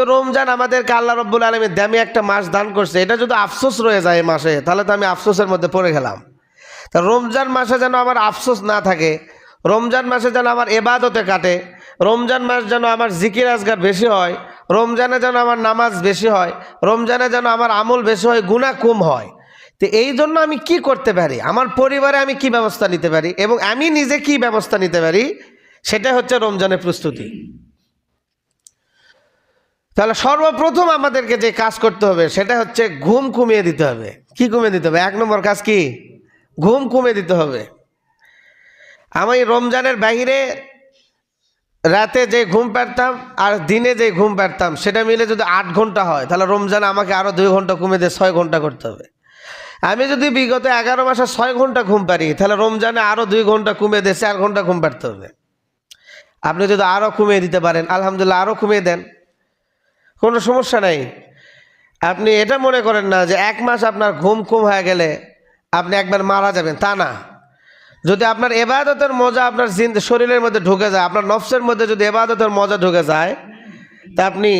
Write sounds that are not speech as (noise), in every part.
কিন্তু রমজান আমাদেরকে আল্লাহ রব্বুল আলমীর দামি একটা মাস দান করছে। এটা যদি আফসোস রয়ে যায় মাসে, তাহলে তো আমি আফসোসের মধ্যে পড়ে গেলাম। তা রমজান মাসে যেন আমার আফসোস না থাকে, রমজান মাসে যেন আমার এবাদতে কাটে, রমজান মাস যেন আমার জিকির আজগার বেশি হয়, রমজানে যেন আমার নামাজ বেশি হয়, রমজানে যেন আমার আমল বেশি হয় গুণা কম হয়। তো এই জন্য আমি কি করতে পারি? আমার পরিবারে আমি কি ব্যবস্থা নিতে পারি? এবং আমি নিজে কি ব্যবস্থা নিতে পারি? সেটা হচ্ছে রমজানের প্রস্তুতি। তাহলে সর্বপ্রথম আমাদেরকে যে কাজ করতে হবে, সেটা হচ্ছে ঘুম কমিয়ে দিতে হবে। কি কমিয়ে দিতে হবে? এক নম্বর কাজ কি? ঘুম কমিয়ে দিতে হবে। আমি রমজানের বাইরে রাতে যে ঘুম পারতাম আর দিনে যে ঘুম পারতাম সেটা মিলে যদি আট ঘণ্টা হয়, তাহলে রমজান আমাকে আরও দুই ঘণ্টা কমিয়ে দিয়ে ছয় ঘণ্টা করতে হবে। আমি যদি বিগত এগারো মাসে ছয় ঘণ্টা ঘুম পারি তাহলে রমজানে আরও দুই ঘণ্টা কমিয়ে দিয়ে চার ঘণ্টা ঘুম পারতে হবে। আপনি যদি আরও কমিয়ে দিতে পারেন, আলহামদুলিল্লাহ আরও কমিয়ে দেন। কোনো সমস্যা নাই। আপনি এটা মনে করেন না যে এক মাস আপনার ঘুম কম হয়ে গেলে আপনি একবার মারা যাবেন, তা না। যদি আপনার এবাদতের মজা আপনার শরীরের মধ্যে ঢুকে যায়, আপনার নফসের মধ্যে যদি এবাদতের মজা ঢুকে যায়, তা আপনি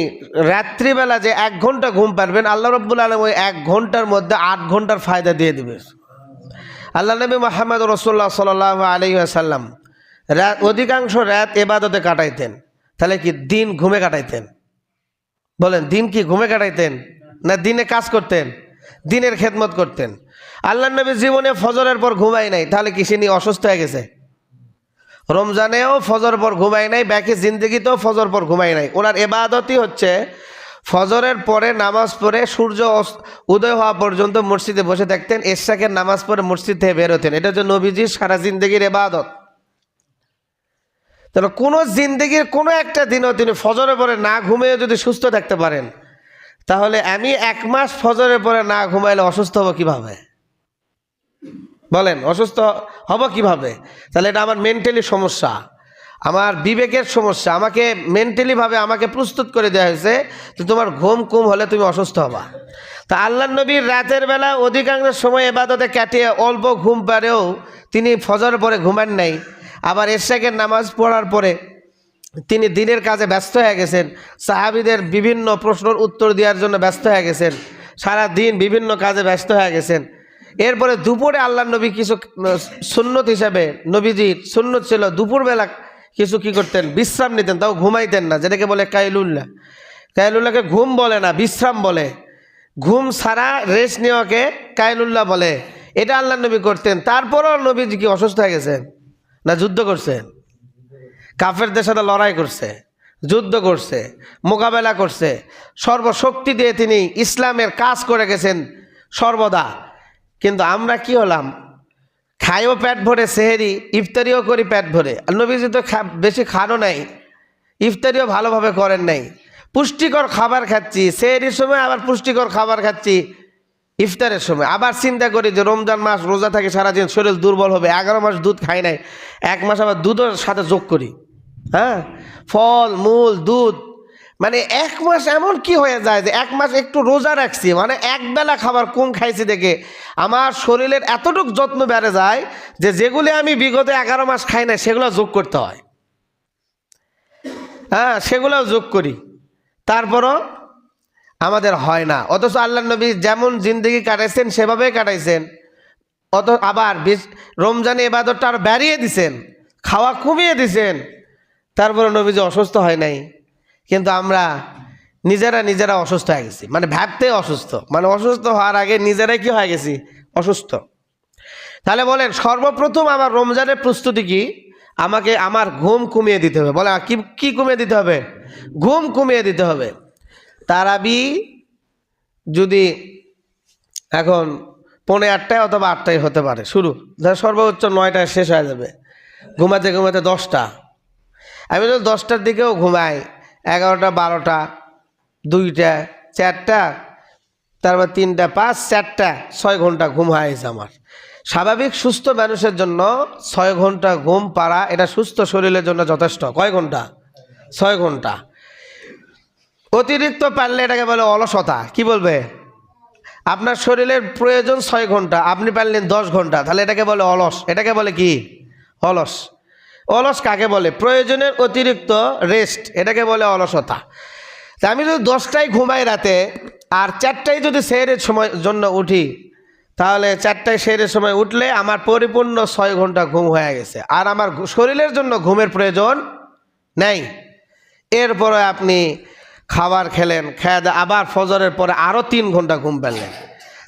রাত্রিবেলা যে এক ঘণ্টা ঘুম পারবেন, আল্লাহ রব্বুল আলম ওই এক ঘণ্টার মধ্যে আট ঘণ্টার ফায়দা দিয়ে দিবে। আল্লাহ নবী মোহাম্মদ রসোল্লা সাল আলী আসাল্লাম রাত অধিকাংশ রাত এবাদতে কাটাইতেন। তাহলে কি দিন ঘুমে কাটাইতেন? বলেন, দিন কি ঘুমে কাটাইতেন না দিনে কাজ করতেন? দিনের খেদমত করতেন। আল্লাহ নবী জীবনে ফজরের পর ঘুমাই নাই, তাহলে কি সে অসুস্থ হয়ে গেছে? রমজানেও ফজর পর ঘুমাই নাই ব্যাকি জিন্দগিতেও ফজর পর ঘুমাই নাই। ওনার এবাদতই হচ্ছে ফজরের পরে নামাজ পড়ে সূর্য উদয় হওয়া পর্যন্ত মসজিদে বসে থাকতেন এশাকের নামাজ পড়ে মসজিদ থেকে বের হতেন। এটা হচ্ছে নবীজির সারা জিন্দগির এবাদত। তাহলে কোনো জিন্দগির কোনো একটা দিনও তিনি ফজরের পরে না ঘুমিয়ে যদি সুস্থ থাকতে পারেন, তাহলে আমি এক মাস ফজরের পরে না ঘুমাইলে অসুস্থ হব কীভাবে? বলেন, অসুস্থ হব কীভাবে? তাহলে এটা আমার মেন্টালি সমস্যা, আমার বিবেকের সমস্যা। আমাকে মেন্টালিভাবে আমাকে প্রস্তুত করে দেওয়া হয়েছে যে তোমার ঘুম কুম হলে তুমি অসুস্থ হবা। তা আল্লাহ নবীর রাতের বেলা অধিকাংশ সময় এবাদতে কাটিয়ে অল্প ঘুম পারেও তিনি ফজর পরে ঘুমান নাই। আবার এরশাকের নামাজ পড়ার পরে তিনি দিনের কাজে ব্যস্ত হয়ে গেছেন। সাহাবিদের বিভিন্ন প্রশ্নের উত্তর দেওয়ার জন্য ব্যস্ত হয়ে গেছেন। সারা দিন বিভিন্ন কাজে ব্যস্ত হয়ে গেছেন। এরপরে দুপুরে আল্লাহ নবী কিছু, সুন্নত হিসাবে, নবীজির সুন্নত ছিল, দুপুরবেলা কিছু কি করতেন? বিশ্রাম নিতেন, তাও ঘুমাইতেন না, যেটাকে বলে কাইলুল্লাহ। কাইলুল্লাহকে ঘুম বলে না, বিশ্রাম বলে। ঘুম ছাড়া রেস্ট নেওয়াকে কাইলুল্লাহ বলে। এটা আল্লাহ নবী করতেন। তারপরও নবীজি কি অসুস্থ হয়ে গেছেন? না যুদ্ধ করছেন কাফেরদের সাথে লড়াই করছে, যুদ্ধ করছে, মোকাবেলা করছে। সর্বশক্তি দিয়ে তিনি ইসলামের কাজ করে গেছেন সর্বদা। কিন্তু আমরা কি হলাম? খাইও পেট ভরে, সেহেরি ইফতারিও করি পেট ভরে। আর নবীজি তো বেশি খানও নাই, ইফতারিও ভালোভাবে করেন নাই। পুষ্টিকর খাবার খাচ্ছি, সেহেরির সময় আবার পুষ্টিকর খাবার খাচ্ছি। ইফতারের সময়। আবার চিন্তা করি যে রমজান মাস রোজা থাকে, সারাদিন শরীর দুর্বল হবে, এগারো মাস দুধ খাই নাই, এক মাস আবার দুধের সাথে যোগ করি। হ্যাঁ? ফল, মূল, দুধ। মানে এক মাস এমন কি হয়ে যায় যে এক মাস একটু রোজা রাখছি মানে একবেলা খাবার কম খাইছি দেখে আমার শরীরের এতটুক যত্ন বেড়ে যায় যে যেগুলি আমি বিগত এগারো মাস খাই না সেগুলো যোগ করতে হয়। হ্যাঁ সেগুলোও যোগ করি। তারপরও আমাদের হয় না। অথচ আল্লাহ নবী যেমন জিন্দগি কাটাইছেন, সেভাবেই কাটাইছেন। অত আবার রমজানে এবাদতটা আর বাড়িয়ে দিছেন, খাওয়া কমিয়ে দিছেন। তারপরে নবীজি অসুস্থ হয় নাই। কিন্তু আমরা নিজেরা নিজেরা অসুস্থ হয়ে গেছি। মানে ভাবতে অসুস্থ। মানে অসুস্থ হওয়ার আগে নিজেরাই কি হয়ে গেছি? অসুস্থ। তাহলে বলেন, সর্বপ্রথম আমার রমজানের প্রস্তুতি কি? আমাকে আমার ঘুম কমিয়ে দিতে হবে। বলে কি কমিয়ে দিতে হবে? ঘুম কমিয়ে দিতে হবে। তারাবি যদি এখন পৌনে আটটায় অথবা আটটায় হতে পারে, শুরু। ধর সর্বোচ্চ নয়টায় শেষ হয়ে যাবে। ঘুমাতে ঘুমাতে দশটা। আমি তো দশটার দিকেও ঘুমাই, এগারোটা, বারোটা, দুইটা, চারটা, তারপর তিনটা, পাঁচ, চারটা, ছয় ঘণ্টা ঘুম হয়েছে আমার। স্বাভাবিক সুস্থ মানুষের জন্য ছয় ঘণ্টা ঘুম পারা এটা সুস্থ শরীরের জন্য যথেষ্ট। কয় ঘণ্টা? ছয় ঘণ্টা। অতিরিক্ত পারলে এটাকে বলে অলসতা। কি বলবে? আপনার শরীরের প্রয়োজন ছয় ঘণ্টা, আপনি পারলেন দশ ঘণ্টা, তাহলে এটাকে বলে অলস। এটাকে বলে কি? অলস। অলস কাকে বলে? প্রয়োজনের অতিরিক্ত রেস্ট এটাকে বলে অলসতা। তা আমি যদি দশটায় ঘুমাই রাতে, আর চারটায় যদি সেহের সময় জন্য উঠি, তাহলে চারটায় সেহের সময় উঠলে আমার পরিপূর্ণ ছয় ঘণ্টা ঘুম হয়ে গেছে। আর আমার শরীরের জন্য ঘুমের প্রয়োজন নেই। এরপরে আপনি খাবার খেলেন, খেয়ে আবার ফজরের পরে আরও তিন ঘণ্টা ঘুম পেলেন।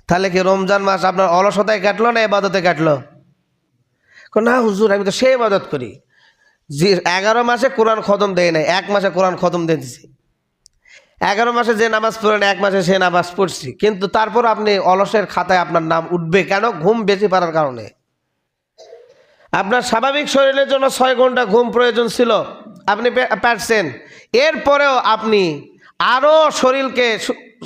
তাহলে কি রমজান মাস আপনার অলসতায় কাটলো না এবাদতে কাটলো? না হুজুর, আমি তো সে ইবাদত করি। যে এগারো মাসে কোরআন খতম দেয় নাই, এক মাসে কোরআন খতম দিয়ে দিছি। এগারো মাসে যে নামাজ পড়েন, এক মাসে সে নামাজ পড়ছি। কিন্তু তারপর আপনি অলসের খাতায় আপনার নাম উঠবে কেন? ঘুম বেশি পারার কারণে। আপনার স্বাভাবিক শরীরের জন্য ছয় ঘণ্টা ঘুম প্রয়োজন ছিল। আপনি পারছেন। এরপরেও আপনি আরও শরীরকে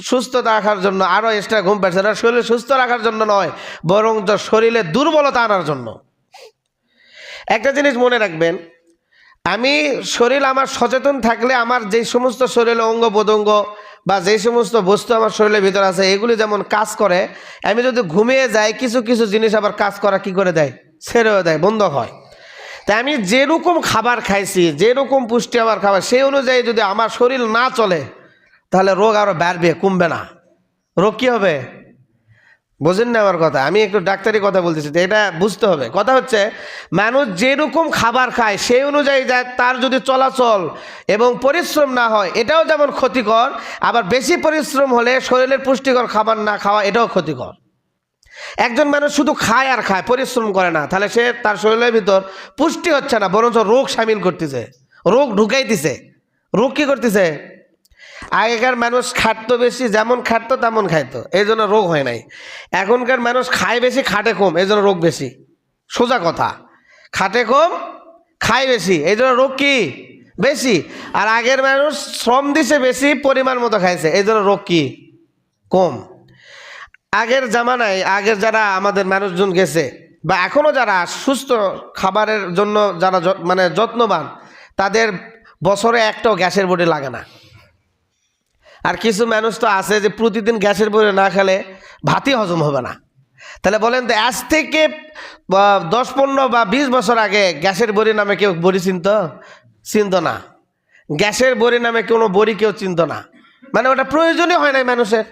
সুস্থ রাখার জন্য আরও এক্সট্রা ঘুম পাচ্ছে। না শরীর সুস্থ রাখার জন্য নয়, বরং শরীরে দুর্বলতা আনার জন্য। একটা জিনিস মনে রাখবেন, আমি শরীর আমার সচেতন থাকলে আমার যে সমস্ত শরীরে অঙ্গ প্রত্যঙ্গ বা যে সমস্ত বস্তু আমার শরীরের ভিতর আছে, এগুলি যেমন কাজ করে, আমি যদি ঘুমিয়ে যাই, কিছু কিছু জিনিস আবার কাজ করা কি করে দেয়? ছেড়েও দেয়, বন্ধ হয়। তাই আমি যেরকম খাবার খাইছি, যেরকম পুষ্টি আমার খাবার, সেই অনুযায়ী যদি আমার শরীর না চলে তাহলে রোগ আরও বাড়বে, কমবে না। রোগ কী হবে? বোঝেন না আমার কথা, আমি একটু ডাক্তারি কথা বলতেছি এটা বুঝতে হবে। কথা হচ্ছে, মানুষ যেরকম খাবার খায়, সেই অনুযায়ী তার যদি চলাচল এবং পরিশ্রম না হয়, এটাও যেমন ক্ষতিকর, আবার বেশি পরিশ্রম হলে শরীরের পুষ্টিকর খাবার না খাওয়া, এটাও ক্ষতিকর। একজন মানুষ শুধু খায় আর খায়, পরিশ্রম করে না, তাহলে সে তার শরীরের ভিতর পুষ্টি হচ্ছে না, বরঞ্চ রোগ সামিল করতেছে। রোগ ঢুকাইতেছে। রোগ কী করতেছে? আগেকার মানুষ খাটতো বেশি, যেমন খাটতো তেমন খাইতো। এই জন্য রোগ হয় নাই। এখনকার মানুষ খায় বেশি, খাটে কম, এই জন্য রোগ বেশি। সোজা কথা, খাটে কম, খায় বেশি, এই জন্য রোগ কি? বেশি। আর আগের মানুষ শ্রম দিছে বেশি, পরিমাণ মতো খাইছে, এই জন্য রোগ কি? কম। আগের জামানায়, আগের যারা আমাদের মানুষজন গেছে, বা এখনও যারা সুস্থ খাবারের জন্য যারা মানে যত্নবান, তাদের বছরে একটাও গ্যাসের বডি লাগে না। আর কিছু মানুষ তো আছে যে প্রতিদিন গ্যাসের বড়ি না খেলে ভাতই হজম হবে না। তাহলে বলেন তো, আজ থেকে দশ, পনেরো বা বিশ বছর আগে গ্যাসের বড়ি নামে কেউ বড়ি চিনত? চিনত না। গ্যাসের বড়ি নামে কোনো বড়ি কেউ চিনত না। মানে ওটা প্রয়োজনই হয় নাই মানুষের।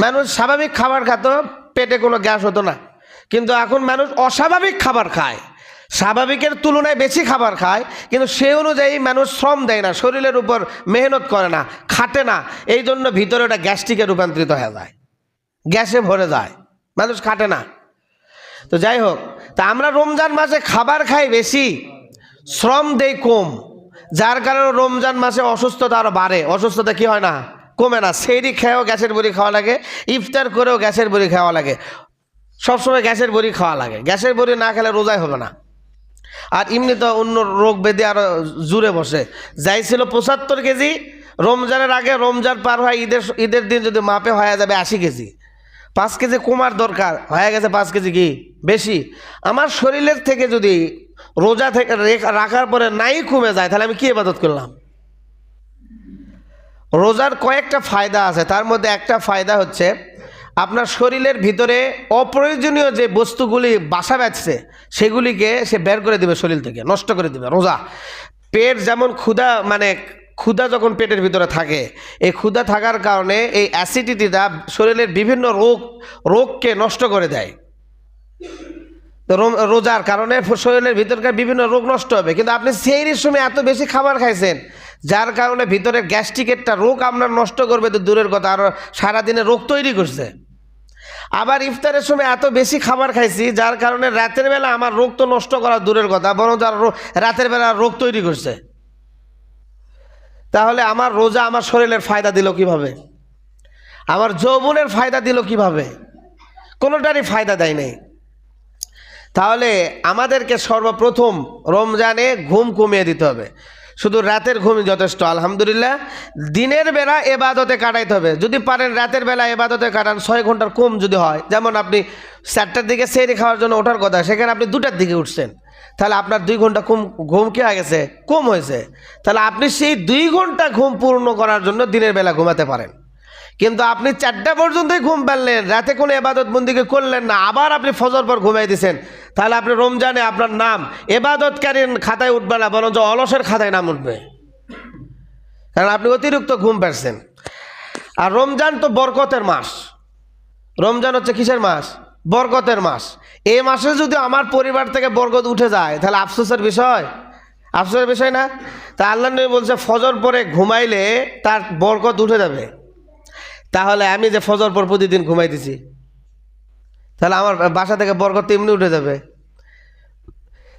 মানুষ স্বাভাবিক খাবার খাতো, পেটে কোনো গ্যাস হতো না। কিন্তু এখন মানুষ অস্বাভাবিক খাবার খায়। স্বাভাবিকের তুলনায় বেশি খাবার খায়, কিন্তু সে অনুযায়ী মানুষ শ্রম দেয় না, শরীরের উপর মেহনত করে না, খাটে না। এই জন্য ভিতরে ওটা গ্যাস্ট্রিকে রূপান্তরিত হয়ে যায়। গ্যাসে ভরে যায়। মানুষ খাটে না। তো যাই হোক, তা আমরা রমজান মাসে খাবার খাই বেশি, শ্রম দেই কম। যার কারণে রমজান মাসে অসুস্থতা আরও বাড়ে। অসুস্থতা কি হয় না? কমে না। সেইরি খেয়েও গ্যাসের বড়ি খাওয়া লাগে, ইফতার করেও গ্যাসের বড়ি খাওয়া লাগে। সবসময় গ্যাসের বড়ি খাওয়া লাগে। গ্যাসের বড়ি না খেলে রোজাই হবে না। আর এমনি তো অন্য রোগ ব্যাধি আরও জুড়ে বসে। যাই ছিল পঁচাত্তর কেজি, রমজানের আগে রমজান পার হয়, ঈদের ঈদের দিন যদি মাপে হয়ে যাবে আশি কেজি। পাঁচ কেজি কমার দরকার, হয়ে গেছে পাঁচ কেজি কি? বেশি। আমার শরীরের থেকে যদি রোজা থেকে রাখার পরে নাই কমে যায়, তাহলে আমি কি ইবাদত করলাম? রোজার কয়েকটা ফায়দা আছে, তার মধ্যে একটা ফায়দা হচ্ছে আপনার শরীরের ভিতরে অপ্রয়োজনীয় যে বস্তুগুলি বাসা বাঁচছে সেগুলিকে সে বের করে দেবে শরীর থেকে, নষ্ট করে দেবে, রোজা। পেট যেমন ক্ষুধা মানে ক্ষুধা যখন পেটের ভিতরে থাকে, এই ক্ষুধা থাকার কারণে এই অ্যাসিডিটিটা শরীরের বিভিন্ন রোগ, রোগকে নষ্ট করে দেয়। রোজার কারণে শরীরের ভিতরকার বিভিন্ন রোগ নষ্ট হবে। কিন্তু আপনি সেই সময় এত বেশি খাবার খাইছেন যার কারণে ভিতরের গ্যাস্ট্রিকেরটা রোগ আপনার নষ্ট করবে তো দূরের কথা, আর সারাদিনে রোগ তৈরি করছে। আবার ইফতারের সময় এত বেশি খাবার খাইছি, যার কারণে রাতের বেলা আমার রোগ তো নষ্ট করা দূরের কথা, বরং যার রাতের বেলা রোগ তৈরি করছে। তাহলে আমার রোজা আমার শরীরের ফায়দা দিল কীভাবে? আমার যৌবনের ফায়দা দিল কীভাবে? কোনোটারই ফায়দা দেয় নাই। তাহলে আমাদেরকে সর্বপ্রথম রমজানে ঘুম কমিয়ে দিতে হবে। শুধু রাতের ঘুমই যথেষ্ট, আলহামদুলিল্লাহ। দিনের বেলা এবাদতে কাটাইতে হবে। যদি পারেন রাতের বেলা এবাদতে কাটান, ছয় ঘণ্টার কম যদি হয়। যেমন আপনি চারটার দিকে সেরে খাওয়ার জন্য ওঠার কথা, সেখানে আপনি দুটার দিকে উঠছেন। তাহলে আপনার দুই ঘণ্টা কম, ঘুম কি হয়ে গেছে? কম হয়েছে। তাহলে আপনি সেই দুই ঘণ্টা ঘুম পূর্ণ করার জন্য দিনের বেলা ঘুমাতে পারেন। কিন্তু আপনি চারটা পর্যন্তই ঘুম পারলেন, রাতে কোনো এবাদত বন্দিকে করলেন না, আবার আপনি ফজর পর ঘুমাই দিয়েছেন তাহলে আপনি রমজানে আপনার নাম এবাদতকারীর খাতায় উঠবে না, বরঞ্চ অলসের খাতায় নাম উঠবে। কারণ আপনি অতিরিক্ত ঘুম পাচ্ছেন আর রমজান তো বরকতের মাস। রমজান হচ্ছে কিসের মাস? বরকতের মাস। এই মাসে যদি আমার পরিবার থেকে বরকত উঠে যায়, তাহলে আফসোসের বিষয়। আফসোসের বিষয় না? তা আল্লাহ বলছে, ফজর পরে ঘুমাইলে তার বরকত উঠে যাবে। তাহলে আমি যে ফজর পর প্রতিদিন ঘুমাই দিছি, তাহলে আমার বাসা থেকে বরকত এমনি উঠে যাবে।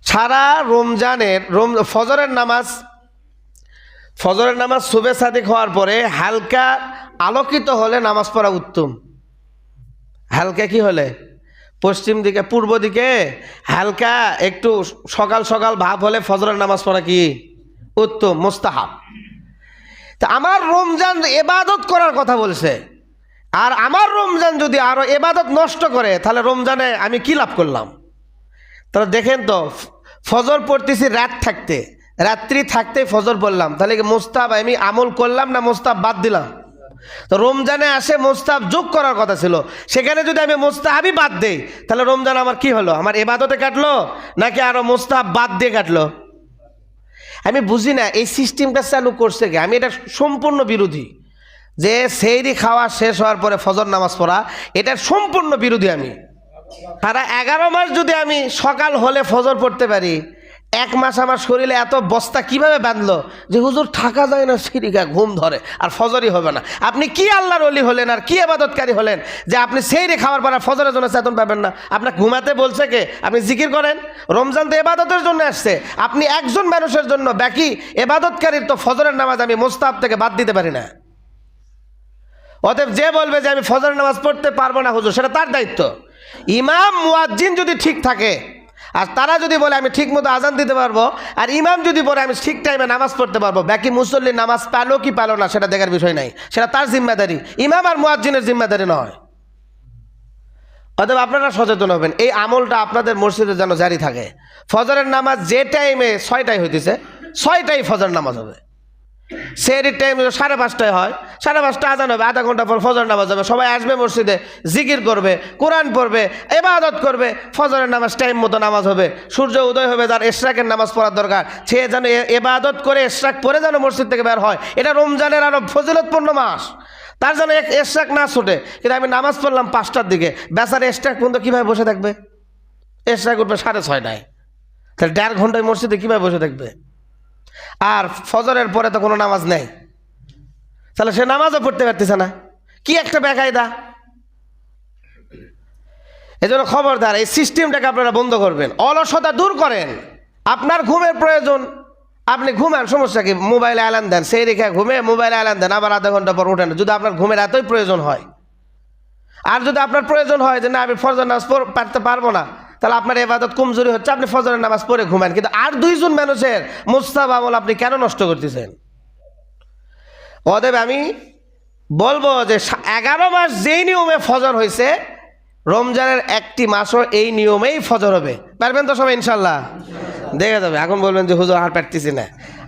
সারা রমজানের, রম, ফজরের নামাজ ফজরের নামাজ শুভে সাদিক হওয়ার পরে হালকা আলোকিত হলে নামাজ পড়া উত্তম। হালকা কি হলে? পশ্চিম দিকে, পূর্ব দিকে হালকা একটু সকাল সকাল ভাব হলে ফজরের নামাজ পড়া কি? উত্তম, মোস্তাহাব। তা আমার রমজান এবাদত করার কথা বলছে। আর আমার রমজান যদি আরও এবাদত নষ্ট করে, তাহলে রমজানে আমি কি লাভ করলাম? তাহলে দেখেন তো ফজর পড়তেছি রাত থাকতে। রাত্রি থাকতে ফজর পড়লাম। তাহলে কি মোস্তাব আমি আমল করলাম না মোস্তাব বাদ দিলাম? তো রমজানে আসে মোস্তাব যোগ করার কথা ছিল। সেখানে যদি আমি মোস্তাহাবই বাদ দেই, তাহলে রমজান আমার কি হলো? আমার এবাদতে কাটলো নাকি আরও মোস্তাহাব বাদ দিয়ে কাটলো? আমি বুঝি না, এই সিস্টেমটা চালু করছে কি? আমি এটা সম্পূর্ণ বিরোধী। যে সেইরি খাওয়া শেষ হওয়ার পরে ফজর নামাজ পড়া, এটা সম্পূর্ণ বিরোধী আমি। তারা এগারো মাস যদি আমি সকাল হলে ফজর পড়তে পারি এক মাস আমার শরীরে এত বস্তা কীভাবে বাঁধলো যে হুজুর থাকা যায় না সিরিকা ঘুম ধরে, আর ফজরই হবে না। আপনি কি আল্লাহর অলি হলেন আর কি আবাদতকারী হলেন যে আপনি সেই রে খাওয়ার পর ফজরের জন্য চেতন পাবেন না? আপনার ঘুমাতে বলছে কে? আপনি জিকির করেন? রমজান তো এবাদতের জন্য আসছে। আপনি একজন মানুষের জন্য বাকি এবাদতকারীর তো ফজরের নামাজ আমি মোস্তাব থেকে বাদ দিতে পারি না। অতএব যে বলবে যে আমি ফজরের নামাজ পড়তে পারব না হুজুর, সেটা তার দায়িত্ব। ইমাম মুয়াজ্জিন যদি ঠিক থাকে আর তারা যদি বলে, আমি ঠিক মতো আজান দিতে পারব আর ইমাম যদি বলে, আমি ঠিক টাইমে নামাজ পড়তে পারব, বাকি মুসল্লি নামাজ পালো কি পালো না, সেটা দেখার বিষয় নাই। সেটা তার জিম্মাদারি। ইমাম আর মুয়াজ্জিনের জিম্মাদারি নয়। অতএব আপনারা সচেতন হবেন। এই আমলটা আপনাদের মসজিদে যেন জারি থাকে। ফজরের নামাজ যে টাইমে ছয়টায় হইতেছে ছয়টাই ফজর নামাজ হবে। সেহরির টাইম সাড়ে পাঁচটায় হয়। সাড়ে পাঁচটা আজান হবে, আধা ঘণ্টা পর ফজর নামাজ হবে। সবাই আসবে মসজিদে, জিকির করবে, কোরআন পড়বে এবাদত করবে, ফজরের নামাজ টাইম মতো নামাজ হবে। সূর্য উদয় হবে যার এশরাকের নামাজ পড়ার দরকার। সে যেন এবাদত করে এশরাক পরে যেন মসজিদ থেকে বের হয়। এটা রমজানের আরও ফজিলতপূর্ণ মাস। তার জন্য এক এশরাক না ছুটে। কিন্তু আমি নামাজ পড়লাম পাঁচটার দিকে। বেচার এশরাক পর্যন্ত কীভাবে বসে থাকবে? এশরাক উঠবে সাড়ে ছয়টায়। তাহলে দেড় ঘন্টায় মসজিদে কীভাবে বসে থাকবে? আর ফজরের পরে তো কোনো নামাজ নেই। তাহলে সে নামাজও পড়তে পারতেছে না। কি একটা বেকায়দা? জন্য খবরদার, এই সিস্টেমটাকে আপনারা বন্ধ করবেন। অলসতা দূর করেন। আপনার ঘুমের প্রয়োজন। আপনি ঘুমান, সমস্যা কি? মোবাইলে অ্যালার্ম দেন, সেই রেখে ঘুমে মোবাইলে অ্যালার্ম দেন, আবার আধা ঘণ্টা পর উঠেন। যদি আপনার ঘুমের এতই প্রয়োজন হয়। আর যদি আপনার প্রয়োজন হয় যে, না, আমি ফজর নামাজ পড়- পড়তে পারব না। তাহলে আপনার এবাদত কমজোরি হচ্ছে, আপনি ফজরের নামাজ পড়ে ঘুমান। কিন্তু আর দুইজন মানুষের মুস্তাব আমল আপনি কেন নষ্ট করতেছেন? অদেব আমি বলব যে এগারো মাস যেই নিয়মে ফজর হয়েছে, রমজানের একটি মাসও এই নিয়মেই ফজর হবে। পারবেন তো সবাই, ইনশাল্লাহ? দেখে যাবে। এখন বলবেন যে, হুজুর, আর পারতেছি না।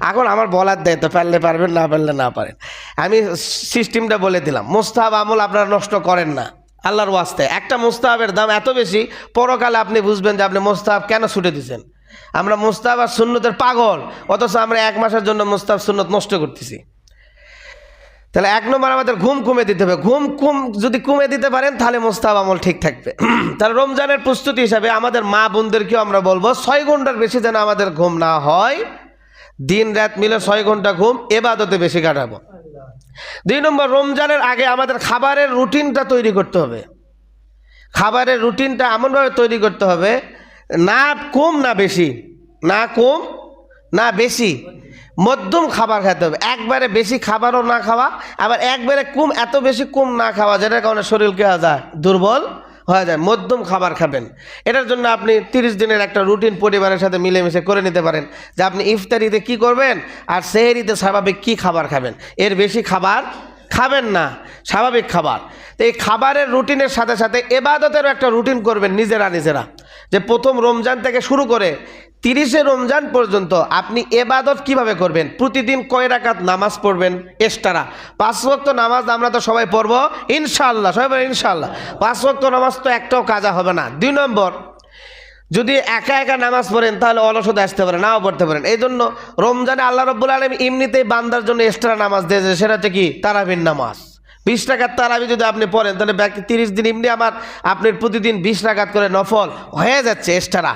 এখন আমার বলার দেয় তো, পারলে পারবেন, না পারলে না পারেন। আমি সিস্টেমটা বলে দিলাম। মোস্তাহাব আমল আপনারা নষ্ট করেন না। আল্লাহর ওয়াস্তে। একটা মোস্তাহাবের দাম এত বেশি, পরকালে আপনি বুঝবেন যে আপনি মোস্তাহাব কেন ছুটে দিচ্ছেন আমরা মোস্তাহাব আর সুন্নতের পাগল, অথচ আমরা এক মাসের জন্য মোস্তাহাব সুন্নত নষ্ট করতেছি। তাহলে এক নম্বর আমাদের ঘুম কমে দিতে হবে। ঘুম কুম যদি কমে দিতে পারেন, তাহলে মোস্তাব আমল ঠিক থাকবে। (clears throat) তাহলে রমজানের প্রস্তুতি হিসাবে আমাদের মা বোনদেরকেও আমরা বলব, ছয় ঘণ্টার বেশি যেন আমাদের ঘুম না হয়। দিন রাত মিলে ছয় ঘণ্টা ঘুম, এবাদতে বেশি কাটাবো। দুই নম্বর, রমজানের আগে আমাদের খাবারের রুটিনটা তৈরি করতে হবে। খাবারের রুটিনটা এমনভাবে তৈরি করতে হবে, না কম না বেশি, না কম না বেশি, মধ্যম খাবার খেতে হবে। একবারে বেশি খাবারও না খাওয়া, আবার একবারে কম, এত বেশি কম না খাওয়া, যেটার কারণে শরীরকে যায় দুর্বল হয়ে যায়, মধ্যম খাবার খাবেন। এটার জন্য আপনি তিরিশ দিনের একটা রুটিন পরিবারের সাথে মিলেমিশে করে নিতে পারেন যে আপনি ইফতারিতে কি করবেন আর সেহেরিতে স্বাভাবিক কি খাবার খাবেন। এর বেশি খাবার খাবেন না, স্বাভাবিক খাবার। তো এই খাবারের রুটিনের সাথে সাথে এবাদতেরও একটা রুটিন করবেন নিজেরা নিজেরা। যে প্রথম রমজান থেকে শুরু করে তিরিশে রমজান পর্যন্ত আপনি এবাদত কীভাবে করবেন? প্রতিদিন কয় রাকাত নামাজ পড়বেন? এক্সট্রা। পাঁচ ওয়াক্ত নামাজ আমরা তো সবাই পড়ব। ইনশাল্লাহ সবাই ইনশাল্লাহ পাঁচ ওয়াক্ত নামাজ তো একটাও কাজা হবে না। দুই নম্বর, যদি একা একা নামাজ পড়েন, তাহলে অলসতা আসতে পারে, নাও পড়তে পারেন। এই জন্য রমজানে আল্লাহ রব্বুল আলম এমনিতেই বান্দার জন্য এক্সট্রা নামাজ দিয়েছে সেটা হচ্ছে কি? তারাবির নামাজ। বিশ টাকার তারাবি যদি আপনি পড়েন, তাহলে বাকি তিরিশ দিন এমনি আমার আপনি প্রতিদিন বিশ টাকাত করে নফল হয়ে যাচ্ছে এক্সট্রা।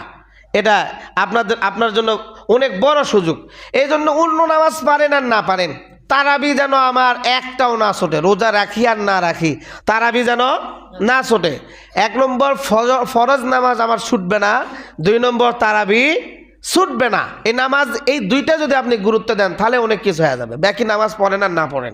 এটা আপনাদের, আপনার জন্য অনেক বড় সুযোগ। এই জন্য অন্য নামাজ পারেন আর না পারেন, তারাবি যেন আমার একটাও না ছোটে, রোজা রাখি আর না রাখি, তারাবি যেন না ছোটে। এক নম্বর ফরজ নামাজ আমার ছুটবে না, দুই নম্বর তারাবি ছুটবে না। এই নামাজ, এই দুইটা যদি আপনি গুরুত্ব দেন, তাহলে অনেক কিছু হয়ে যাবে। বাকি নামাজ পড়েন আর না পড়েন।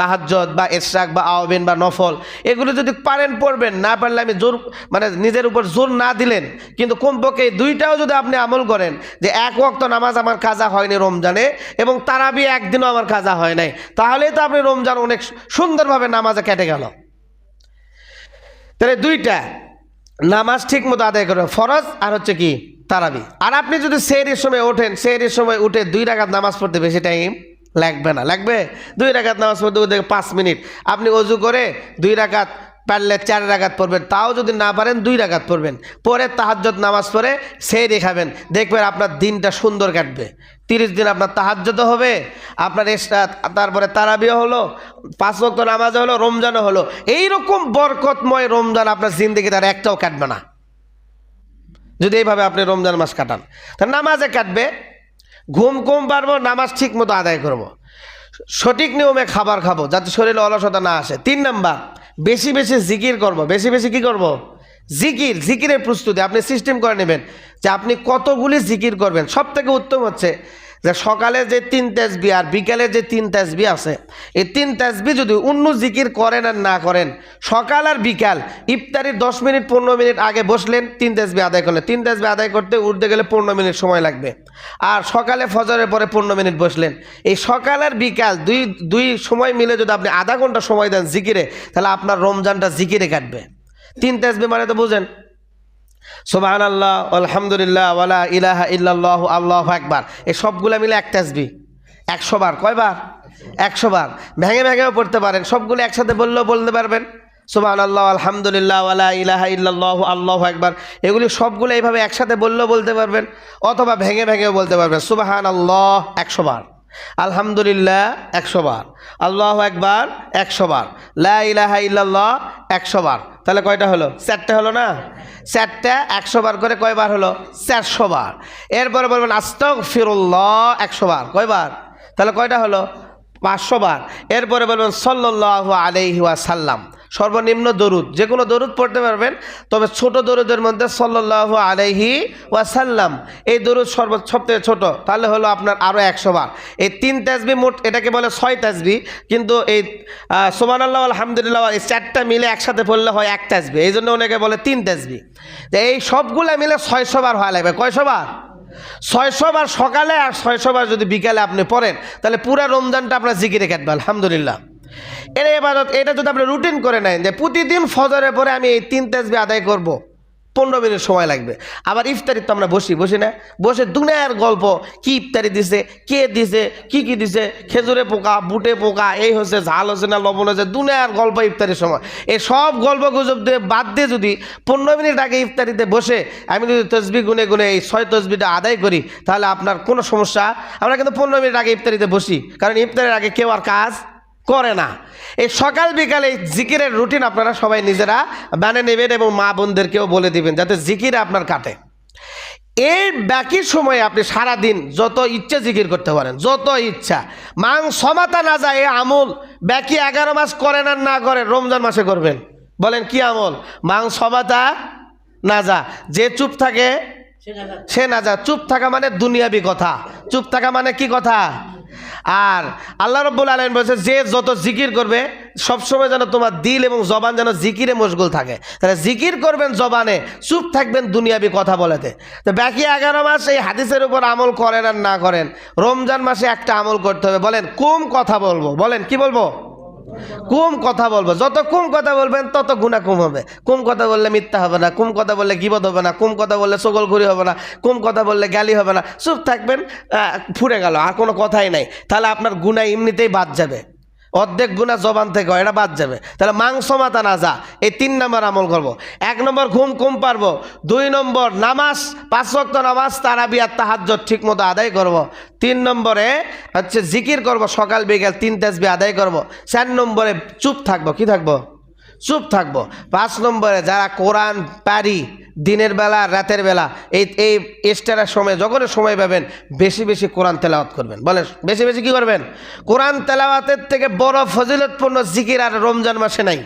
তাহাজ্জদ বা এশরাক বা আওবিন বা নফল, এগুলো যদি পারেন, পড়বেন। না পারলে আমি জোর মানে নিজের উপর জোর না দিলেন, কিন্তু কমপক্ষে দুইটাও যদি আপনি আমল করেন যে এক ওয়াক্ত নামাজ আমার কাজা হয়নি রমজানে এবং তারাবি একদিনও আমার কাজা হয় নাই, তাহলেই তো আপনি রমজান অনেক সুন্দরভাবে নামাজে কেটে গেল। তাহলে দুইটা, নামাজ ঠিক মতো আদায় করবে ফরজ আর হচ্ছে কি তারাবি। আর আপনি যদি সেহরির সময় ওঠেন, সেহরির সময় উঠে দুই রাকাত নামাজ পড়তে বেশি টাইম লাগবে না, লাগবে? দুই রাকাত নামাজ পড়তে উঠে পাঁচ মিনিট। আপনি অজু করে দুই রাকাত পারলে চার রাকাত পড়বেন। তাও যদি না পারেন, দুই রাকাত পড়বেন। পরে তাহাজ্জত নামাজ পড়ে সেই দেখাবেন দেখবেন আপনার দিনটা সুন্দর কাটবে। তিরিশ দিন আপনার তাহাজ্জত হবে, আপনার তারপরে তারাবিও হলো, পাঁচ বক্ত নামাজ হলো রমজানও হলো। এইরকম বরকতময় রমজান আপনার জিন্দিগি তার একটাও কাটবে না। যদি এইভাবে আপনি রমজান মাস কাটান। তা নামাজে কাটবে ঘুম ঘুম পারব, নামাজ ঠিক মতো আদায় করব। সঠিক নিয়মে খাবার খাব, যাতে শরীরে অলসতা না আসে তিন নাম্বার, বেশি বেশি জিকির করব। বেশি বেশি কি করব। জিকির, জিকিরের প্রস্তুতি আপনি সিস্টেম করে নেবেন যে আপনি কতগুলি জিকির করবেন সব থেকে উত্তম হচ্ছে যে সকালে যে তিন তেজবি আর বিকালে যে তিন তেজবি আছে, এই তিন তেজবি যদি অন্য জিকির করেন আর না করেন, সকাল আর বিকাল, ইফতারির দশ মিনিট, পনেরো মিনিট আগে বসলেন, তিন তেজবি আদায় করলেন। তিন তেজবি আদায় করতে উঠতে গেলে পনেরো মিনিট সময় লাগবে। আর সকালে ফজরের পরে পনেরো মিনিট বসলেন। এই সকাল আর বিকাল দুই দুই সময় মিলে যদি আপনি আধা ঘণ্টা সময় দেন জিকিরে, তাহলে আপনার রমজানটা জিকিরে কাটবে। তিন তেজবি মানে তো বুঝেন সোবাহান আল্লাহ আলহামদুলিল্লাহ, ওয়ালা ইলাহা ইল্লাল্লাহু, আল্লাহ একবার এই সবগুলো মিলে এক তাসবি। একশো বার। কয়বার? একশো বার। ভেঙে ভেঙেও পড়তে পারেন। সবগুলো একসাথে বললেও বলতে পারবেন। সোবাহান আল্লাহ আলহামদুলিল্লাহ, ওয়ালা ইলাহা ইল্লাল্লাহ, আল্লাহ একবার এগুলি সবগুলো এইভাবে একসাথে বললেও বলতে পারবেন, অথবা ভেঙে ভেঙেও বলতে পারবেন। সুবাহান আল্লাহ একশো বার। আলহামদুলিল্লাহ, একশো বার। আল্লাহ একবার একশো বার। লা ইলাহা ইল্লাল্লাহ, একশো বার। তাহলে কয়টা হলো? চারটে হলো না? চারটা একশো বার করে কয়বার হলো? চারশো বার এরপরে বলবেন আস্তক ফিরুল্লাহ একশো বার কয়বার? তাহলে কয়টা হলো? পাঁচশো বার এরপরে বলবেন সল্ল্লাহ আলহিহাসাল্লাম সাল্লাম সর্বনিম্ন দরুদ। যে কোনো দরুদ পড়তে পারবেন, তবে ছোট দরুদের মধ্যে সল্লাহ আলাইহি ওয়াসাল্লাম। এই দরুদ সর্ব সবথেকে ছোট, তাহলে হলো আপনার আরও একশো বার। এই তিন তাজবি মোট, এটাকে বলে ছয় তাজবি কিন্তু এই সোমান আল্লাহ আলহামদুলিল্লাহ, এই চারটা মিলে একসাথে পড়লে হয় এক তাজবি এই জন্য অনেকে বলে তিন তাজবি এই সবগুলো মিলে ছয়শো বার হওয়া লাগবে। কয়শো বার? ছয়শো বার সকালে আর ছয়শো বার যদি বিকালে আপনি পড়েন, তাহলে পুরো রমজানটা আপনার জিকিরে কাটবে, আলহামদুলিল্লাহ। এর এবাদত এটা যদি আপনি রুটিন করে নেন যে প্রতিদিন ফজরের পরে আমি এই তিন তেজবি আদায় করব। পনেরো মিনিট সময় লাগবে। আবার ইফতারি তো আমরা বসি বসি না? বসে দুনিয়ার গল্প, কি ইফতারি দিছে, কে দিছে, কি কি দিছে, খেজুরে পোকা, বুটে পোকা, এই হচ্ছে, ঝাল হচ্ছে না, লবণ হচ্ছে, দুনিয়ার গল্প, ইফতারির সময়। এই সব গল্প গুজব দিয়ে বাদ দিয়ে যদি পনেরো মিনিট আগে ইফতারিতে বসে আমি যদি তসবি গুনে গুনে এই ছয় তসবিটা আদায় করি, তাহলে আপনার কোনো সমস্যা? আমরা কিন্তু পনেরো মিনিট আগে ইফতারিতে বসি, কারণ ইফতারের আগে কেউ আর কাজ করে না। এই সকাল বিকালে এই জিকিরের রুটিন আপনারা সবাই নিজেরা বানিয়ে নেবেন এবং মা বোনদেরকেও বলে দিবেন যাতে জিকির আপনার কাটে। এই বাকি সময়ে আপনি সারা দিন যত ইচ্ছা জিকির করতে পারেন যত ইচ্ছা। মাং সমাতা না যায় এ আমল বাকি এগারো মাস করেন আর না করেন রমজান মাসে করবেন। বলেন কি আমল? মাং সমাতা না যা যে চুপ থাকে সে না যা। চুপ থাকা মানে দুনিয়াবি কথা। চুপ থাকা মানে কি কথা? আর আল্লাহ রব্বুল আলম বলছে, যে যত জিকির করবে, সবসময় যেন তোমার দিল এবং জবান যেন জিকিরে মশগুল থাকে। তাহলে জিকির করবেন জবানে, চুপ থাকবেন দুনিয়াবি কথা বলেতে। তো বাকি এগারো মাস এই হাদিসের উপর আমল করেন আর না করেন, রমজান মাসে একটা আমল করতে হবে। বলেন কম কথা বলব? বলেন, কি বলব? কম কথা বলব, যত কম কথা বলবেন তত গুণা কম হবে। কম কথা বললে মিথ্যা হবে না, কম কথা বললে গিবদ হবে না, কম কথা বললে সকলঘুরি হবে না, কম কথা বললে গালি হবে না। সব থাকবেন ফুরে গেল, আর কোনো কথাই নাই। তাহলে আপনার গুণা এমনিতেই বাদ যাবে। অর্ধেক গুণা জবান থেকে এটা বাদ যাবে তাহলে মাংস মাতা না যা, এই তিন নম্বর আমল করব। এক নম্বর ঘুম কম পারব, দুই নম্বর নামাজ, পাঁচ রক্ত নামাজ, তারাবি আর তাহাজ ঠিক মতো আদায় করব। তিন নম্বরে হচ্ছে জিকির করব, সকাল বিকাল তিন তেজবি আদায় করব। চার নম্বরে চুপ থাকব, কি থাকব চুপ থাকব। পাঁচ নম্বরে যারা কোরআন পারি, দিনের বেলা, রাতের বেলা, এই এই এস্টারের সময় যখন সময় পাবেন, বেশি বেশি কোরআন তেলাওয়াত করবেন। বলেন, বেশি বেশি কি করবেন? কোরআন তেলাওয়াতের থেকে বড় ফজিলতপূর্ণ জিকির আর রমজান মাসে নাই।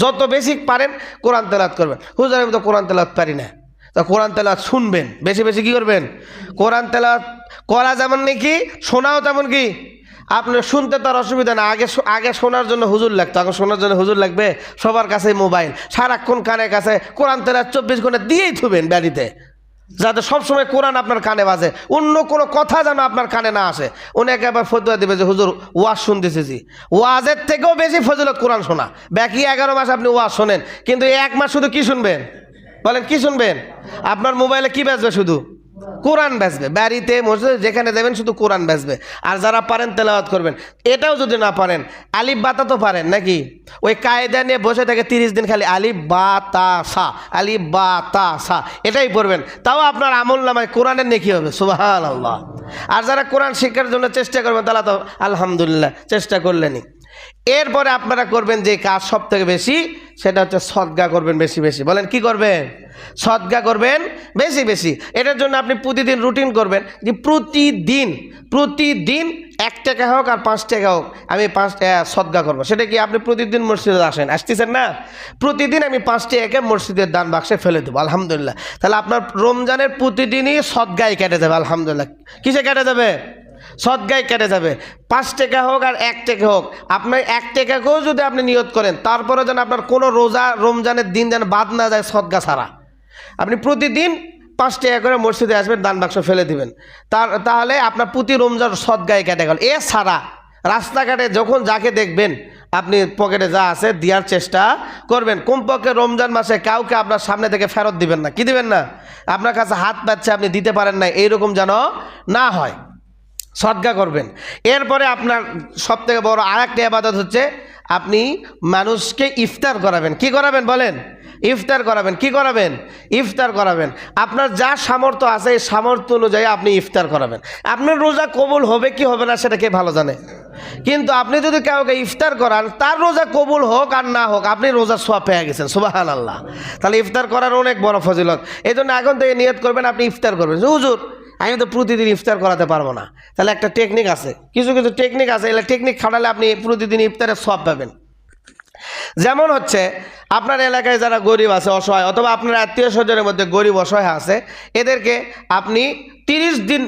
যত বেশি পারেন, কোরআন তেলাওয়াত করবেন। হুজুর, আমি তো কোরআন তেলাওয়াত পারি না। তো কোরআন তেলাওয়াত শুনবেন, বেশি বেশি কি করবেন? কোরআন তেলাওয়াত করা যেমন নাকি, শোনাও তেমন কি? আপনার শুনতে তার অসুবিধা না। আগে আগে শোনার জন্য হুজুর লাগতো, এখন শোনার জন্য হুজুর লাগবে সবার কাছে মোবাইল। সারাক্ষণ কানের কাছে কোরআন তেলাওয়াত চব্বিশ ঘণ্টা দিয়েই থুবেন বাড়িতে যাতে সবসময় কোরআন আপনার কানে বাজে। অন্য কোনো কথা যেন আপনার কানে না আসে। অনেকে আবার ফতুয়া দেবে যে, হুজুর, ওয়াজ শুনতেছি জি। ওয়াজের থেকেও বেশি ফজিলত কোরআন শোনা। বাকি এগারো মাস আপনি ওয়াজ শোনেন। কিন্তু এক মাস শুধু কি শুনবেন? বলেন, কি শুনবেন? আপনার মোবাইলে কি বাজবে শুধু? কোরআন বেচবে, বাড়িতে, মসজিদে, যেখানে দেবেন শুধু কোরআন বেচবে। আর যারা পারেন তেলাওয়াত করবেন। এটাও যদি না পারেন, আলিফ বাতা তো পারেন নাকি? ওই কায়দা নিয়ে বসে থাকে তিরিশ দিন খালি আলিফ বা তা সা, আলিফ বা তা সা, এটাই পড়বেন। তাও আপনার আমল নামায় কোরআনের নেকি হবে সুবাহান আল্লাহ আর যারা কোরআন শিক্ষার জন্য চেষ্টা করবেন, তারা তো আলহামদুলিল্লাহ, চেষ্টা করলেনই। এরপরে আপনারা করবেন যে কাজ সব থেকে বেশি, সেটা হচ্ছে সদ্গা করবেন বেশি বেশি। বলেন, কি করবেন? সদ্গা করবেন বেশি বেশি। এটার জন্য আপনি প্রতিদিন রুটিন করবেন যে প্রতিদিন প্রতিদিন এক টাকা হোক আর পাঁচ টাকা হোক আমি পাঁচ সদ্গা করব। সেটা কি আপনি প্রতিদিন মসজিদে আসেন? আসতেছেন না? প্রতিদিন আমি পাঁচ টাকাকে মসজিদের দান বাক্সে ফেলে দেবো, আলহামদুলিল্লাহ। তাহলে আপনার রমজানের প্রতিদিনই সদ্গায় কেটে যাবে, আলহামদুলিল্লাহ। কিসে কেটে যাবে? সদ্গায় কেটে যাবে। পাঁচ টাকা হোক আর এক টাকা হোক আপনার এক টাকাকেও যদি আপনি নিয়ত করেন তারপরে যেন আপনার কোনো রোজা রমজানের দিন যেন বাদ না যায় সদ্গা ছাড়া। আপনি প্রতিদিন পাঁচ টাকা করে মসজিদে আসবেন, দান বাক্স ফেলে দিবেন। তার, তাহলে আপনার প্রতি রমজান সদ্গায় কেটে গেল। এ ছাড়া রাস্তাঘাটে যখন যাকে দেখবেন, আপনি পকেটে যা আছে দেওয়ার চেষ্টা করবেন। কমপক্ষে রমজান মাসে কাউকে আপনার সামনে থেকে ফেরত দিবেন না। কি দিবেন না? আপনার কাছে হাত পাচ্ছে আপনি দিতে পারেন না এইরকম যেন না হয়। সদ্গা করবেন। এরপরে আপনার সব থেকে বড় আর একটা আবাদত হচ্ছে, আপনি মানুষকে ইফতার করাবেন। কি করাবেন বলেন? ইফতার করাবেন। কি করাবেন? ইফতার করাবেন। আপনার যা সামর্থ্য আছে, এই সামর্থ্য অনুযায়ী আপনি ইফতার করাবেন। আপনার রোজা কবুল হবে কি হবে না, সেটা কে ভালো জানে? কিন্তু আপনি যদি কাউকে ইফতার করান, তার রোজা কবুল হোক আর না হোক, আপনি রোজা সোয়া পেয়ে গেছেন সুবাহান আল্লাহ তাহলে ইফতার করার অনেক বড় ফজিলত। এই জন্য এখন থেকে নিয়ত করবেন, আপনি ইফতার করবেন। হুজুর আমি তো প্রতিদিন ইফতার করাতে পারব না। তাহলে একটা টেকনিক আছে। কিছু কিছু টেকনিক আছে, এগুলো টেকনিক খাটালে আপনি প্রতিদিন ইফতারের সব পাবেন। যেমন হচ্ছে, আপনার এলাকায় যারা গরিব আছে, অসহায়, অথবা আপনার আত্মীয় স্বজনের মধ্যে গরিব অসহায় আছে, এদেরকে আপনি তিরিশ দিন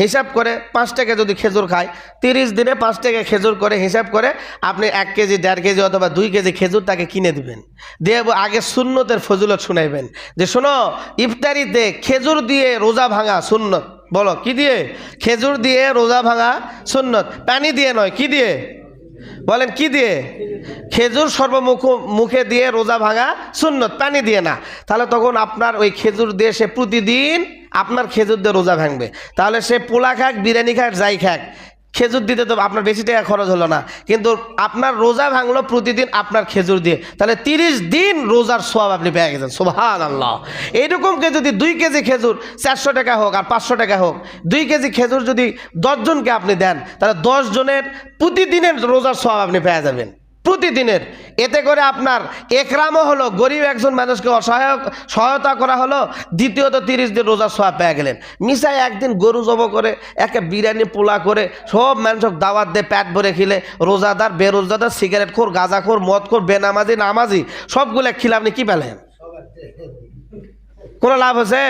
হিসাব করে পাঁচ টাকা যদি খেজুর খায়, তিরিশ দিনে পাঁচ টাকা খেজুর করে হিসাব করে আপনি এক কেজি, দেড় কেজি অথবা দুই কেজি খেজুর তাকে কিনে দিবেন। দিয়ে আগে সুন্নতের ফজিলত শুনাইবেন। যে শোনো, ইফতারিতে খেজুর দিয়ে রোজা ভাঙা সুন্নত। বলো, কি দিয়ে? খেজুর দিয়ে রোজা ভাঙা সুন্নত। পানি দিয়ে নয়, কি দিয়ে? বলেন, কি দিয়ে? খেজুর সর্বমুখ মুখে দিয়ে রোজা ভাঙা সুন্নত, পানি দিয়ে না। তাহলে তখন আপনার ওই খেজুর দিয়ে সে প্রতিদিন আপনার খেজুর দিয়ে রোজা ভাঙবে। তাহলে সে পোলা খাক, বিরিয়ানি খাক, যাই খাক। খেজুর দিতে তো আপনার বেশি টাকা খরচ হলো না। কিন্তু আপনার রোজা ভাঙলো প্রতিদিন আপনার খেজুর দিয়ে। তাহলে তিরিশ দিন রোজার সোয়াব আপনি পেয়ে গেছেন। সোহান আল্লাহ এইরকমকে যদি দুই কেজি খেজুর চারশো টাকা হোক আর পাঁচশো টাকা হোক, দুই কেজি খেজুর যদি দশজনকে আপনি দেন, তাহলে দশজনের প্রতিদিনের রোজার সোয়াব আপনি পেয়ে যাবেন। প্রতিদিনের। এতে করে আপনার একরামও হলো, গরিব একজন মানুষকে অসহায়ক সহায়তা করা হলো, দ্বিতীয়ত তিরিশ দিন রোজার সোয়াব পেয়ে গেলেন। মিশায় একদিন গরু জব করে, একে বিরিয়ানি, পোলা করে, সব মানুষক দাওয়াত দিয়ে প্যাট ভরে খেলে, রোজাদার বেরোজাদার সিগারেট খোর, গাঁজা খোর, মদ খোর, বেনামাজি, নামাজি, সবগুলো খিলে আপনি কী পেলেন? কোনো লাভ হচ্ছে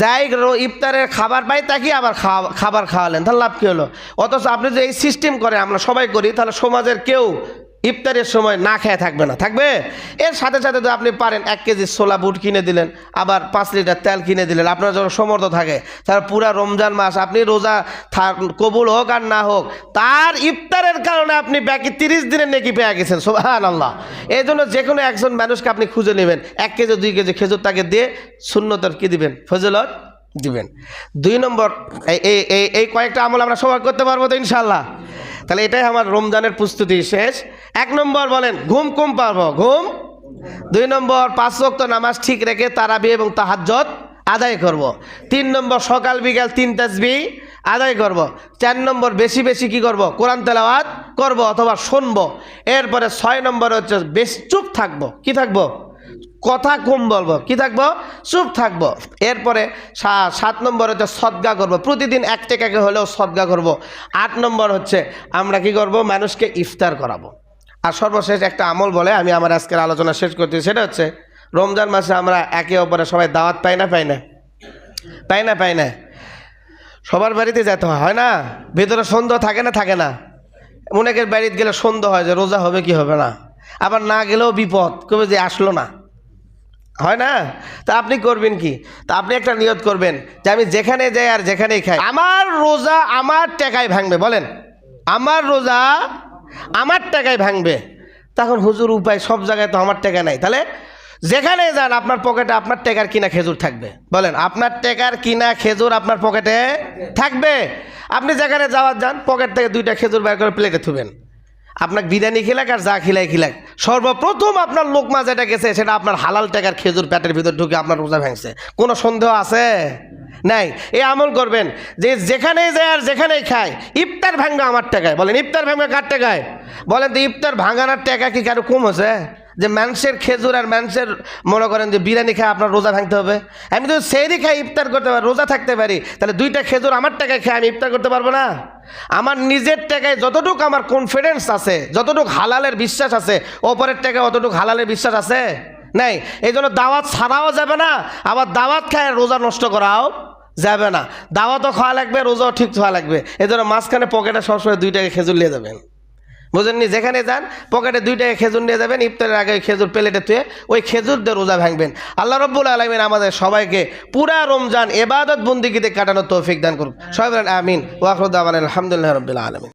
যাই ইফতারের খাবার পাই তাকে আবার খাবার খাওয়ালেন। তাহলে লাভ কী হলো? অথচ আপনি যে এই সিস্টেম করে আমরা সবাই করি, তাহলে সমাজের কেউ ইফতারের সময় না খেয়ে থাকবে না, থাকবে? এর সাথে সাথে তো আপনি পারেন এক কেজি ছোলা বুট কিনে দিলেন, আবার পাঁচ লিটার তেল কিনে দিলেন, আপনার যখন সমর্থ থাকে, তার পুরা রমজান মাস আপনি রোজা থাক- কবুল হোক আর না হোক, তার ইফতারের কারণে আপনি বাকি তিরিশ দিনের নেকি পেয়ে গেছেন সোহান আল্লাহ এই জন্য যে কোনো একজন মানুষকে আপনি খুঁজে নেবেন, এক কেজি, দুই কেজি খেজুর তাকে দিয়ে শূন্যতর কি দিবেন? ফজলত দিবেন। দুই নম্বর, এই এই কয়েকটা আমল আমরা সবাই করতে পারব তো ইনশাল্লাহ তাহলে এটাই আমার রমজানের প্রস্তুতি শেষ। এক নম্বর বলেন, ঘুম কম পারব? ঘুম? দুই নম্বর, পাঁচ ওয়াক্ত নামাজ ঠিক রেখে তারাবি এবং তাহাজ্জত আদায় করব। তিন নম্বর, সকাল বিকাল তিন তাসবি আদায় করব। চার নম্বর, বেশি বেশি কি করব? কোরআন তেলাওয়াত করব অথবা শুনব। এরপরে ছয় নম্বর হচ্ছে বেশ চুপ থাকব। কি থাকব? কথা কম বলব। কি থাকব? চুপ থাকব। এরপরে সাত নম্বর হচ্ছে সদ্গা করব। প্রতিদিন এক টাকাকে হলেও সদ্গা করব। আট নম্বর হচ্ছে আমরা কি করব? মানুষকে ইফতার করাবো। আর সর্বশেষ একটা আমল বলে আমি আমার আজকের আলোচনা শেষ করতে সেটা হচ্ছে রমজান মাসে আমরা একে অপরে সবাই দাওয়াত পাই না পাই না? পাই না পাই না? সবার বাড়িতে যেতে হয় হয় না? ভেতরে সন্দেহ থাকে না থাকে না? অনেকের বাড়িতে গেলে সন্দেহ হয় যে রোজা হবে কি হবে না? আবার না গেলেও বিপদ। কবে যে আসলো না? হয় না? তা আপনি করবেন কি? তা আপনি একটা নিয়ত করবেন যে আমি যেখানে যাই আর যেখানেই খাই, আমার রোজা আমার টাকায় ভাঙবে, বলেন। আমার রোজা আমার টাকায় ভাঙবে। তখন হুজুর উপায় সব জায়গায় তো আমার টাকা নাই। তাহলে যেখানে যান, আপনার পকেটে আপনার টাকার কিনা খেজুর থাকবে। বলেন, আপনার টাকার কিনা খেজুর আপনার পকেটে থাকবে? আপনি যেখানে যাওয়ার যান, পকেট থেকে দুইটা খেজুর বের করে প্লেটে থুবেন। আপনাকে বিরিয়ানি খিলাক আর যা খিলাই খিলাক। সর্বপ্রথম আপনার লোকমা যেটা গেছে, সেটা আপনার হালাল টাকার খেজুর পেটের ভিতর ঢুকে আপনার রোজা ভাঙছে। কোনো সন্দেহ আছে? নাই। এ আমল করবেন। যে যেখানে যায় আর যেখানেই খায়, ইফতার ভাঙ্গা আমার টাকায়। বলেন, ইফতার ভাঙ্গা কার টাকায়? বলেন তো, ইফতার ভাঙানোর টাকা কি কারও কম হচ্ছে যে মানুষের খেজুর আর মানুষের মনে করেন যে বিরিয়ানি খায় আপনার রোজা ভাঙতে হবে। আমি তো সেইরি খাই, ইফতার করতে পারি, রোজা থাকতে পারি, তাহলে দুইটা খেজুর আমার টাকায় খেয়ে আমি ইফতার করতে পারব না। আমার নিজের টাকায় যতটুকু আমার কনফিডেন্স আছে, যতটুকু হালালের বিশ্বাস আছে ওপরের টাকায় অতটুকু হালালের বিশ্বাস আছে? নাই। এই জন্য দাওয়াত ছাড়াও যাবে না, আবার দাওয়াত খায় রোজা নষ্ট করাও যাবে না। দাওয়াতও খাওয়া লাগবে, রোজাও ঠিক খাওয়া লাগবে। এই জন্য মাঝখানে পকেটে সবসময় দুই টাকা খেজুর নিয়ে যাবেন। বুঝেননি? যেখানে যান, পকেটে দুই টাকা খেজুর নিয়ে যাবেন, ইফতারের আগে খেজুর প্লেটে তুয়ে ওই খেজুর দিয়ে রোজা ভাঙবেন। আল্লাহ রব্বুল আলমিন আমাদের সবাইকে পুরা রমজান এবাদত বন্দিগিতে কাটানোর তৌফিক দান করুন সবাই আমিন। ওয়াকরুদ্দামান আলহামদুলিল্লাহ রবিল্লা আলমিন।